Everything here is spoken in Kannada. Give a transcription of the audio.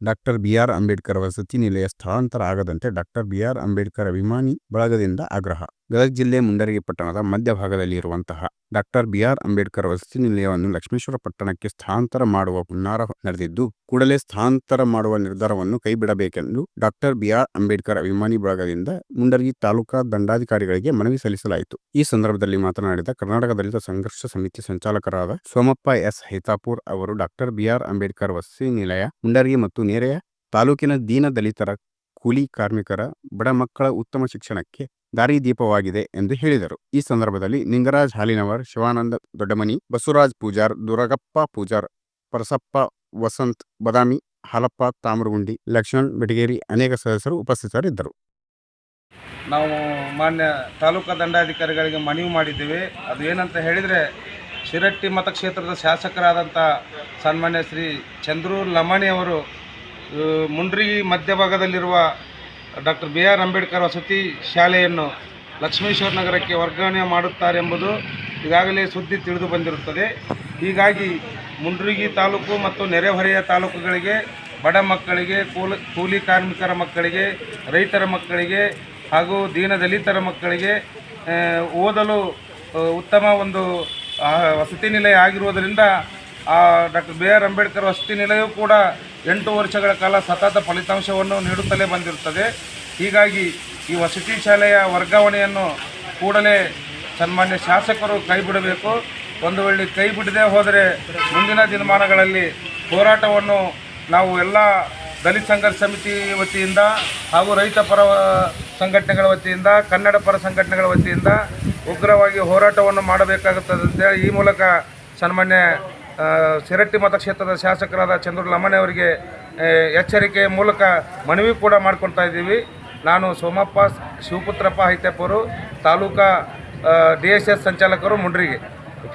ಡಾಕ್ಟರ್ ಬಿ ಆರ್ ಅಂಬೇಡ್ಕರ್ ವಸತಿ ನಿಲಯ ಸ್ಥಳಾಂತರ ಆಗದಂತೆ ಡಾಕ್ಟರ್ ಬಿ ಆರ್ ಅಂಬೇಡ್ಕರ್ ಅಭಿಮಾನಿ ಬಳಗದಿಂದ ಆಗ್ರಹ. ಗದಗ ಜಿಲ್ಲೆ ಮುಂಡರಗಿ ಪಟ್ಟಣದ ಮಧ್ಯಭಾಗದಲ್ಲಿ ಇರುವಂತಹ ಡಾಕ್ಟರ್ ಬಿ ಆರ್ ಅಂಬೇಡ್ಕರ್ ವಸತಿ ನಿಲಯವನ್ನು ಲಕ್ಷ್ಮೇಶ್ವರ ಪಟ್ಟಣಕ್ಕೆ ಸ್ಥಳಾಂತರ ಮಾಡುವ ಹುನ್ನಾರ ನಡೆದಿದ್ದು, ಕೂಡಲೇ ಸ್ಥಳಾಂತರ ಮಾಡುವ ನಿರ್ಧಾರವನ್ನು ಕೈಬಿಡಬೇಕೆಂದು ಡಾಕ್ಟರ್ ಬಿ ಆರ್ ಅಂಬೇಡ್ಕರ್ ಅಭಿಮಾನಿ ಬಳಗದಿಂದ ಮುಂಡರಗಿ ತಾಲೂಕಾ ದಂಡಾಧಿಕಾರಿಗಳಿಗೆ ಮನವಿ ಸಲ್ಲಿಸಲಾಯಿತು. ಈ ಸಂದರ್ಭದಲ್ಲಿ ಮಾತನಾಡಿದ ಕರ್ನಾಟಕ ದಲಿತ ಸಂಘರ್ಷ ಸಮಿತಿ ಸಂಚಾಲಕರಾದ ಸೋಮಪ್ಪ ಎಸ್. ಹೈತಾಪುರ್ ಅವರು ಡಾಕ್ಟರ್ ಬಿ ಆರ್ ಅಂಬೇಡ್ಕರ್ ವಸತಿ ನಿಲಯ, ಮುಂಡರಗಿ ಮತ್ತು ನೆರೆಯ ತಾಲೂಕಿನ ದೀನ ದಲಿತರ, ಕೂಲಿ ಕಾರ್ಮಿಕರ, ಬಡ ಮಕ್ಕಳ ಉತ್ತಮ ಶಿಕ್ಷಣಕ್ಕೆ ದಾರಿದೀಪವಾಗಿದೆ ಎಂದು ಹೇಳಿದರು. ಈ ಸಂದರ್ಭದಲ್ಲಿ ನಿಂಗರಾಜ್ ಹಾಲಿನವರ್, ಶಿವಾನಂದ ದೊಡ್ಡಮನಿ, ಬಸವರಾಜ್ ಪೂಜಾರ್, ದುರಗಪ್ಪ ಪೂಜಾರ್, ಪರಸಪ್ಪ ವಸಂತ್ ಬದಾಮಿ, ಹಾಲಪ್ಪ ತಾಮ್ರಗುಂಡಿ, ಲಕ್ಷ್ಮಣ್ ಬೆಟಗೇರಿ ಅನೇಕ ಸದಸ್ಯರು ಉಪಸ್ಥಿತರಿದ್ದರು. ನಾವು ಮಾನ್ಯ ತಾಲೂಕಾ ದಂಡಾಧಿಕಾರಿಗಳಿಗೆ ಮನವಿ ಮಾಡಿದ್ದೇವೆ. ಅದು ಏನಂತ ಹೇಳಿದರೆ ಶಿರಟ್ಟಿ ಮತಕ್ಷೇತ್ರದ ಶಾಸಕರಾದಂಥ ಸನ್ಮಾನ್ಯ ಶ್ರೀ ಚಂದ್ರೂರ್ ಲಮಾಣಿ ಅವರು ಮುಂಡ್ರಿ ಮಧ್ಯಭಾಗದಲ್ಲಿರುವ ಡಾಕ್ಟರ್ ಬಿ ಆರ್ ಅಂಬೇಡ್ಕರ್ ವಸತಿ ಶಾಲೆಯನ್ನು ಲಕ್ಷ್ಮೇಶ್ವರ ನಗರಕ್ಕೆ ವರ್ಗಾವಣೆ ಮಾಡುತ್ತಾರೆಂಬುದು ಈಗಾಗಲೇ ಸುದ್ದಿ ತಿಳಿದು ಬಂದಿರುತ್ತದೆ. ಹೀಗಾಗಿ ಮುಂಡ್ರಿಗಿ ತಾಲೂಕು ಮತ್ತು ನೆರೆಹೊರೆಯ ತಾಲೂಕುಗಳಿಗೆ, ಬಡ ಮಕ್ಕಳಿಗೆ, ಕೂಲ ಕಾರ್ಮಿಕರ ಮಕ್ಕಳಿಗೆ, ರೈತರ ಮಕ್ಕಳಿಗೆ ಹಾಗೂ ದೀನದಲಿತರ ಮಕ್ಕಳಿಗೆ ಓದಲು ಉತ್ತಮ ಒಂದು ವಸತಿ ನಿಲಯ ಆಗಿರುವುದರಿಂದ ಡಾಕ್ಟರ್ ಬಿ ಆರ್ ಅಂಬೇಡ್ಕರ್ ವಸತಿ ನಿಲಯವು ಕೂಡ ಎಂಟು ವರ್ಷಗಳ ಕಾಲ ಸತತ ಫಲಿತಾಂಶವನ್ನು ನೀಡುತ್ತಲೇ ಬಂದಿರುತ್ತದೆ. ಹೀಗಾಗಿ ಈ ವಸತಿ ಶಾಲೆಯ ವರ್ಗಾವಣೆಯನ್ನು ಕೂಡಲೇ ಸನ್ಮಾನ್ಯ ಶಾಸಕರು ಕೈ ಬಿಡಬೇಕು ಒಂದು ವೇಳೆ ಕೈ ಬಿಡದೆ ಹೋದರೆ ಮುಂದಿನ ದಿನಮಾನಗಳಲ್ಲಿ ಹೋರಾಟವನ್ನು ನಾವು ಎಲ್ಲ ದಲಿತ ಸಂಘರ್ಷ ಸಮಿತಿ ವತಿಯಿಂದ ಹಾಗೂ ರೈತ ಪರ ಸಂಘಟನೆಗಳ ವತಿಯಿಂದ, ಕನ್ನಡ ಪರ ಸಂಘಟನೆಗಳ ವತಿಯಿಂದ ಉಗ್ರವಾಗಿ ಹೋರಾಟವನ್ನು ಮಾಡಬೇಕಾಗುತ್ತದೆ ಅಂತೇಳಿ ಈ ಮೂಲಕ ಸನ್ಮಾನ್ಯ ಶಿರಟ್ಟಿ ಮತಕ್ಷೇತ್ರದ ಶಾಸಕರಾದ ಚಂದ್ರ ಲಮಣಿ ಅವರಿಗೆ ಆ, ಎಚ್ಚರಿಕೆ ಮೂಲಕ ಮನವಿ ಕೂಡ ಮಾಡ್ಕೊಳ್ತಾ ಇದ್ದೀವಿ. ನಾನು ಸೋಮಪ್ಪ ಶಿವಪುತ್ರಪ್ಪ ಹೈತೆಪ್ಪರು ತಾಲೂಕಾ ಡಿ ಎಸ್ ಎಸ್ ಸಂಚಾಲಕರು ಮುಂಡ್ರಿಗೆ.